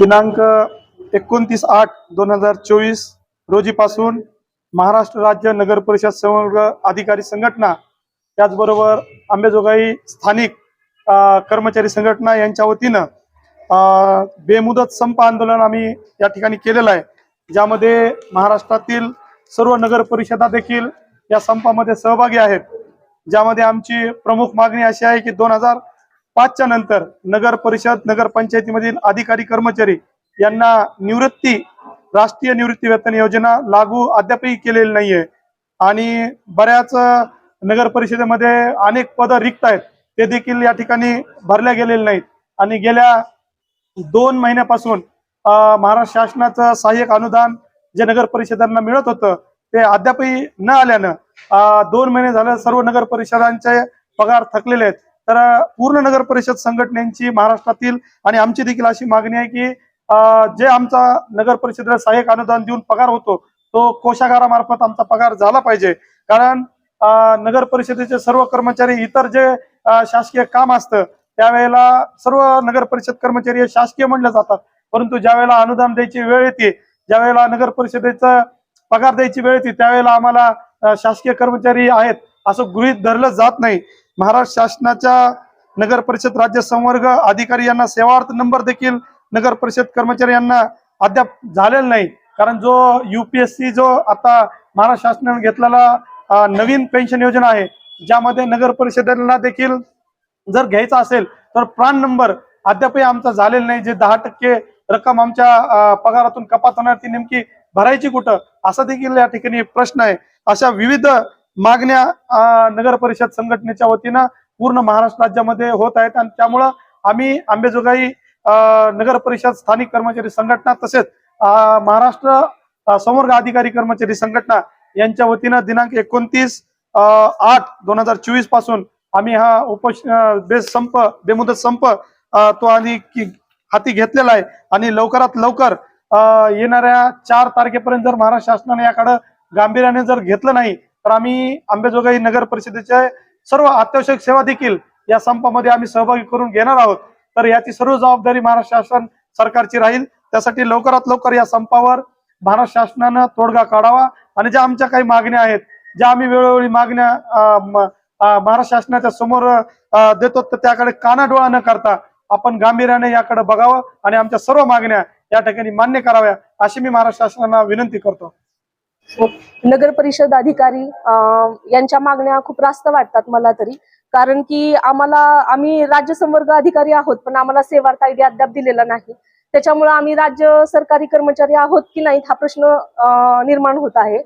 दिनांक एकोणतीस आठ दोन हजार चोवीस रोजीपासून महाराष्ट्र राज्य नगर परिषद संवर्ग अधिकारी संघटना त्याचबरोबर आंबेजोगाई स्थानिक कर्मचारी संघटना यांच्या वतीनं बेमुदत संप आंदोलन आम्ही या ठिकाणी केलेलं आहे. ज्यामध्ये महाराष्ट्रातील सर्व नगर परिषदा देखील या संपामध्ये सहभागी आहेत. ज्यामध्ये आमची प्रमुख मागणी अशी आहे की दोन हजार पाचच्या नंतर नगर परिषद नगर पंचायतीमधील अधिकारी कर्मचारी यांना निवृत्ती राष्ट्रीय निवृत्ती वेतन योजना लागू अद्यापही केलेली नाहीये. आणि बऱ्याच नगर परिषदेमध्ये अनेक पद रिक्त आहेत. ते देखील या ठिकाणी भरल्या गेलेले नाहीत. आणि गेल्या दोन महिन्यापासून महाराष्ट्र शासनाचं सहाय्यक अनुदान जे नगर परिषदांना मिळत होतं ते अद्यापही न आल्यानं दोन महिने झालं सर्व नगर परिषदांचे पगार थकलेले आहेत. तर पूर्ण नगर परिषद संघटनेची महाराष्ट्रातील आणि आमची देखील अशी मागणी आहे की जे आमचा नगर परिषदेला सहाय्यक अनुदान देऊन पगार होतो तो कोषागारामार्फत आमचा पगार झाला पाहिजे. कारण नगर परिषदेचे सर्व कर्मचारी इतर जे शासकीय काम असतं त्यावेळेला सर्व नगर परिषद कर्मचारी हे शासकीय म्हणले जातात. परंतु ज्यावेळेला अनुदान द्यायची वेळ येते ज्यावेळेला नगर परिषदेचा पगार द्यायची वेळ येते त्यावेळेला आम्हाला शासकीय कर्मचारी आहेत असं गृहीत धरलं जात नाही. महाराष्ट्र शासनाच्या नगर परिषद राज्य संवर्ग अधिकारी यांना सेवार्थ नंबर देखील नगर परिषद कर्मचारी यांना अद्याप झालेला नाही. कारण जो यूपीएससी जो आता महाराष्ट्र शासनाने घेतलेला नवीन पेन्शन योजना आहे ज्यामध्ये नगर परिषदेला देखील जर घ्यायचा असेल तर प्राण नंबर अद्यापही आमचा झालेला नाही. जे दहा टक्के रक्कम आमच्या पगारातून कपात होणार ती नेमकी भरायची कुठं? असा देखील या ठिकाणी प्रश्न आहे. अशा विविध मागण्या नगर परिषद संघटनेच्या वतीनं पूर्ण महाराष्ट्र राज्यामध्ये होत आहेत आणि त्यामुळं आम्ही आंबेजोगाई नगर परिषद स्थानिक कर्मचारी संघटना तसेच महाराष्ट्र संवर्ग अधिकारी कर्मचारी संघटना यांच्या वतीनं दिनांक एकोणतीस आठ दोन हजार चोवीसपासून आम्ही हा उप बेस संप बेमुदत संप तो आणि की- हाती घेतलेला आहे. आणि लवकरात लवकर येणाऱ्या चार तारखेपर्यंत जर महाराष्ट्र शासनाने याकडं गांभीर्याने जर घेतलं नाही तर आम्ही आंबेजोगाई नगर परिषदेच्या सर्व अत्यावश्यक सेवा देखील या संपामध्ये आम्ही सहभागी करून घेणार आहोत. तर याची सर्व जबाबदारी महाराष्ट्र शासन सरकारची राहील. त्यासाठी लवकरात लवकर या संपावर महाराष्ट्र शासनानं तोडगा काढावा आणि ज्या आमच्या काही मागण्या आहेत ज्या आम्ही वेळोवेळी मागण्या महाराष्ट्र शासनाच्या समोर देतो तर त्याकडे कानाडोळा न करता आपण गांभीर्याने याकडे बघावं आणि आमच्या सर्व मागण्या या ठिकाणी मान्य कराव्या अशी मी महाराष्ट्र शासनाला विनंती करतो. नगर परिषद अधिकारी यांच्या मागण्या खूप रास्त वाटतात मला तरी. कारण की आम्हाला आम्ही राज्य संवर्ग अधिकारी आहोत पण आम्हाला सेवार्थ आयडी अद्याप दिलेला नाही. त्याच्यामुळे आम्ही राज्य सरकारी कर्मचारी आहोत की नाहीत हा प्रश्न निर्माण होत आहे.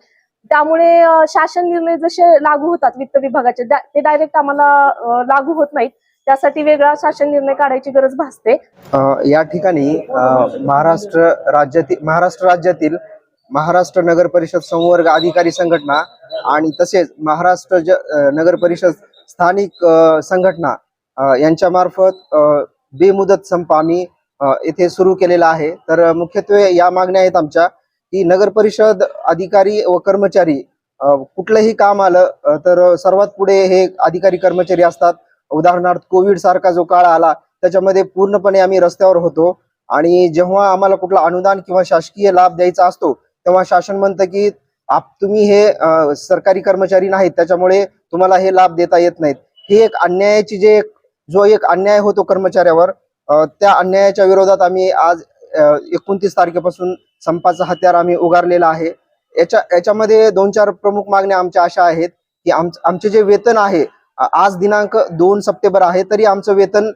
त्यामुळे शासन निर्णय जसे लागू होतात वित्त विभागाचे ते डायरेक्ट आम्हाला लागू होत नाहीत. त्यासाठी वेगळा शासन निर्णय काढायची गरज भासते. या ठिकाणी महाराष्ट्र राज्यातील महाराष्ट्र राज्यातील महाराष्ट्र नगर परिषद संवर्ग अधिकारी संघटना आणि तसेच महाराष्ट्र ज नगर परिषद स्थानिक संघटना यांच्यामार्फत यांच्या मार्फत बेमुदत संप आम्ही येथे सुरू केलेला आहे. तर मुख्यत्वे या मागण्या आहेत आमच्या की नगर परिषद अधिकारी व कर्मचारी कुठलंही काम आलं तर सर्वात पुढे हे अधिकारी कर्मचारी असतात. उदाहरणार्थ कोविड सारखा जो काळ आला त्याच्यामध्ये पूर्णपणे आम्ही रस्त्यावर होतो आणि जेव्हा आम्हाला कुठला अनुदान किंवा शासकीय लाभ द्यायचा असतो तेव्हा शासन म्हणतं की आप तुम्ही हे सरकारी कर्मचारी नाहीत त्याच्यामुळे तुम्हाला हे लाभ देता येत नाहीत. ही एक अन्यायाची जे जो एक अन्याय होतो कर्मचाऱ्यावर त्या अन्यायाच्या विरोधात आम्ही आज एकोणतीस तारखेपासून संपाचं हत्यार आम्ही उगारलेलं आहे. याच्या याच्यामध्ये दोन चार प्रमुख मागण्या आमच्या अशा आहेत की आम आमचे जे वेतन आहे आज दिनांक दोन सप्टेंबर आहे तरी आमचं वेतन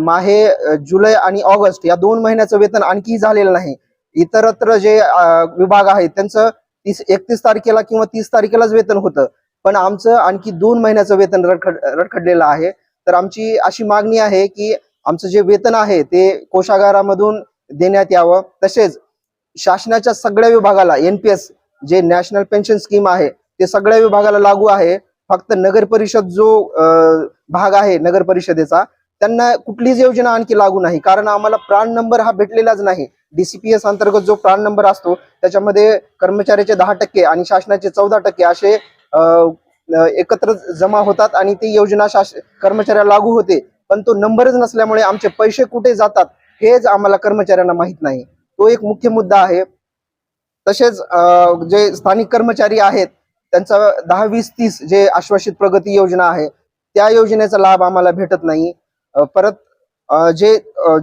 माहे जुलै आणि ऑगस्ट या दोन महिन्याचं वेतन आणखी झालेलं नाही. इतरत्र जे विभाग आहेत त्यांचं तीस एकतीस तारखेला किंवा तीस तारखेलाच वेतन होतं. पण आमचं आणखी दोन महिन्याचं वेतन रडखड रडखडलेलं आहे. तर आमची अशी मागणी आहे की आमचं जे वेतन आहे ते कोषागारामधून देण्यात यावं. तसेच शासनाच्या सगळ्या विभागाला एनपीएस जे नॅशनल पेन्शन स्कीम आहे ते सगळ्या विभागाला लागू आहे. फक्त नगर परिषद जो भाग आहे नगर परिषदेचा त्यांना कुठलीच योजना आणखी लागू नाही. कारण आम्हाला प्राण नंबर हा भेटलेलाच नाही. डीसीपीएस अंतर्गत जो प्राण नंबर असतो त्याच्यामध्ये कर्मचाऱ्याचे दहा टक्के आणि शासनाचे चौदा टक्के असे एकत्र जमा होतात आणि ती योजना शास कर्मचाऱ्याला लागू होते. पण तो नंबरच नसल्यामुळे आमचे पैसे कुठे जातात हेच आम्हाला कर्मचाऱ्यांना माहीत नाही. तो एक मुख्य मुद्दा आहे. तसेच जे स्थानिक कर्मचारी आहेत त्यांचा दहा वीस तीस जे आश्वासित प्रगती योजना आहे त्या योजनेचा लाभ आम्हाला भेटत नाही. परत जे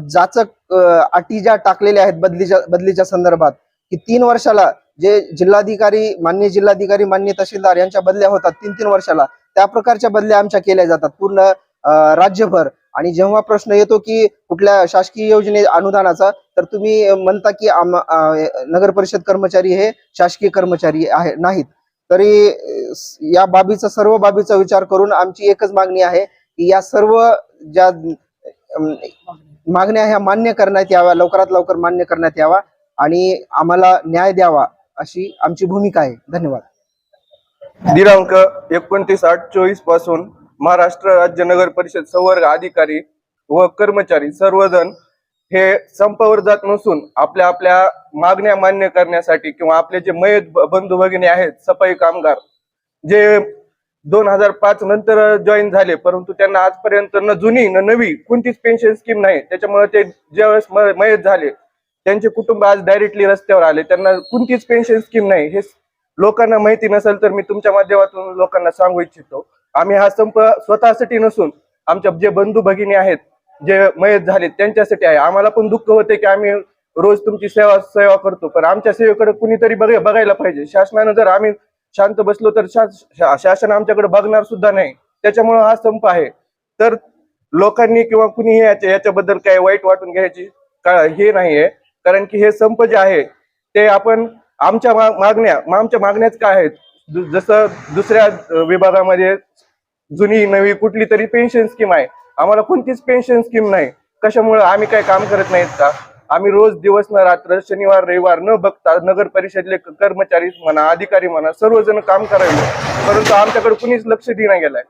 जाचक अटी ज्या टाकलेल्या आहेत बदलीच्या बदलीच्या संदर्भात की तीन वर्षाला जे जिल्हाधिकारी मान्य जिल्हाधिकारी मान्य तहसीलदार यांच्या बदल्या होतात तीन तीन वर्षाला त्या प्रकारच्या बदल्या आमच्या केल्या जातात पूर्ण राज्यभर. आणि जेव्हा प्रश्न येतो की कुठल्या शासकीय योजने अनुदानाचा तर तुम्ही म्हणता की आम नगर परिषद कर्मचारी हे शासकीय कर्मचारी आहे नाहीत. तरी या बाबीचा सर्व बाबीचा विचार करून आमची एकच मागणी आहे की या सर्व ज्या मागण्या ह्या मान्य करण्यात याव्या लवकरात लवकर मान्य करण्यात यावा आणि आम्हाला न्याय द्यावा अशी आमची भूमिका आहे. धन्यवाद. दिनांक एकोणतीस आठ चोवीसपासून महाराष्ट्र राज्य नगर परिषद संवर्ग अधिकारी व कर्मचारी सर्वजण हे संपावर जात नसून आपल्या आपल्या मागण्या मान्य करण्यासाठी किंवा आपले जे मयत बंधू भगिनी आहेत सफाई कामगार जे दोन हजार पाच नंतर जॉईन झाले. परंतु त्यांना आजपर्यंत न जुनी न नवी कोणतीच पेन्शन स्कीम नाही. त्याच्यामुळे ते ज्यावेळेस मयत झाले त्यांचे कुटुंब आज डायरेक्टली रस्त्यावर आले. त्यांना कोणतीच पेन्शन स्कीम नाही. हे लोकांना माहिती नसेल तर मी तुमच्या माध्यमातून लोकांना सांगू इच्छितो. आम्ही हा संप स्वतःसाठी नसून आमच्या जे बंधू भगिनी आहेत जे मयत झाले त्यांच्यासाठी आहे. आम्हाला पण दुःख होते की आम्ही रोज तुमची सेवा सेवा करतो. पण आमच्या सेवेकडे कुणीतरी बघ बघायला पाहिजे. शासनानं जर आम्ही शांत बसलो तर शास- शा- शासन आमच्याकडे बघणार सुद्धा नाही. त्याच्यामुळे हा संप आहे. तर लोकांनी किंवा कुणीही याच्या याच्याबद्दल काय वाईट वाटून घ्यायची हे नाहीये. कारण की हे संप जे आहे ते आपण आमच्या मागण्या आमच्या मागण्याच काय आहेत? जसं दुसऱ्या विभागामध्ये जुनी नवी कुठली तरी पेन्शन स्कीम आहे. आम्हाला कोणतीच पेन्शन स्कीम नाही. कशामुळे आम्ही काय काम करत नाहीत का? आम्ही रोज दिवस न रात्र शनिवार रविवार न बघता नगर परिषदेले क- कर्मचारी म्हणा अधिकारी म्हणा सर्वजण काम करावे परंतु आमच्याकडे कुणीच लक्ष देण्यात गेलाय.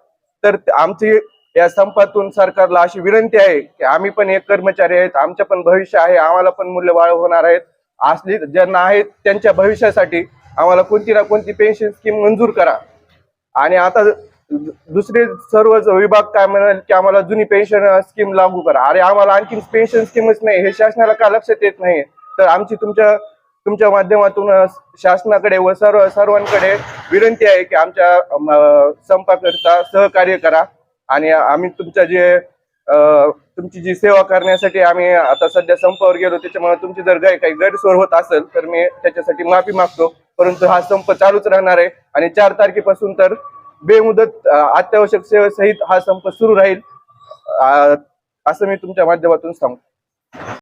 तर आमची या संपातून सरकारला अशी विनंती आहे की आम्ही पण एक कर्मचारी आहेत आमचं पण भविष्य आहे आम्हाला पण मूल्य वाढ होणार आहेत. असली ज्यांना आहेत त्यांच्या भविष्यासाठी आम्हाला कोणती ना कोणती पेन्शन स्कीम मंजूर करा. आणि आता दुसरे सर्व विभाग काय म्हणाल की आम्हाला जुनी पेन्शन स्कीम लागू करा. अरे आम्हाला आणखी पेन्शन स्कीमच नाही हे शासनाला का लक्षात येत नाही? तर आमची तुमच्या तुमच्या माध्यमातून शासनाकडे व सर्व सर्वांकडे विनंती आहे की आमच्या संपाकरता सहकार्य करा. आणि आम्ही तुमच्या जे तुमची जी सेवा करण्यासाठी आम्ही आता सध्या संपावर गेलो त्याच्यामुळे तुमची जर काही गैरसोय होत असेल तर मी त्याच्यासाठी माफी मागतो. परंतु हा संप चालूच राहणार आहे. आणि चार तारखेपासून तर बेमुदत अत्यावश्यक सेवेसहित हा संप सुरू राहील असं मी तुमच्या माध्यमातून सांगतो